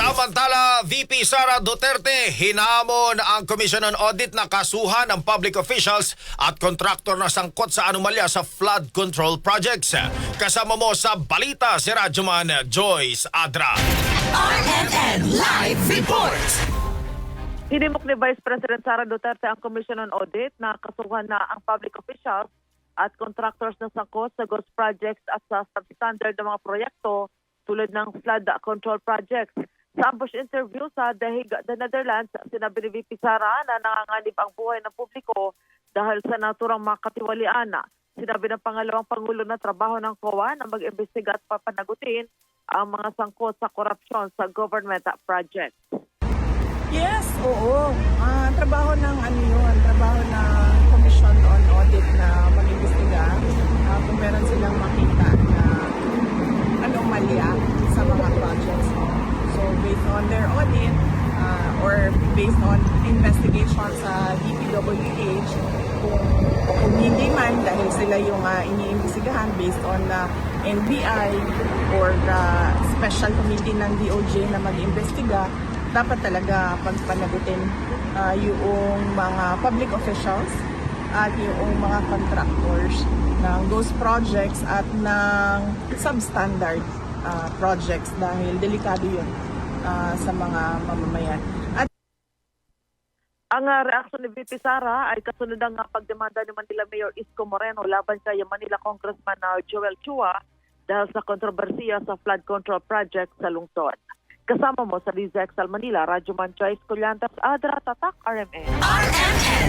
Samantala, VP Sara Duterte hinamon ang Commission on Audit na kasuhan ng public officials at kontraktor na sangkot sa anomalya sa flood control projects. Kasama mo sa balita si Radyoman Joyce Adra. RMN Live Report. Hinimok ni Vice President Sara Duterte ang Commission on Audit na kasuhan na ang public officials at contractors na sangkot sa ghost projects at sa substandard na mga proyekto tulad ng flood control projects. Sa ambush interview sa Hague, the Netherlands, sinabi ni VP Sara na nanganganib ang buhay ng publiko dahil sa naturang makatiwalian. Sinabi ng pangalawang Pangulo na trabaho ng COA na mag-imbestiga at papanagutin ang mga sangkot sa korupsyon sa government projects. Yes, oo. Ah, trabaho ng ano yun, trabaho ng Commission on Audit na mag-imbestiga ah, kung meron silang makita na anomalya sa mga projects. So based on their audit ah, or based on investigation sa DPWH, kung, kung hindi man dahil sila yung uh, iniimbestigahan based on the NBI or the special committee ng DOJ na mag-imbestiga, dapat talaga pagpanagutin ah, yung mga public officials at yung mga contractors ng those projects at ng substandard ah, projects dahil delikado yun ah, sa mga mamamayan. At Ang uh, reaksyon ni VP Sara ay kasunod ng uh, pagdemanda ni Manila Mayor Isko Moreno laban kay Manila Congressman uh, Joel Chua dahil sa kontrobersiya sa flood control project sa lungsod. Kasama mo sa Exal Manila, Radyo Man Joyce Collantas, Adra Tatak, RMN. RMN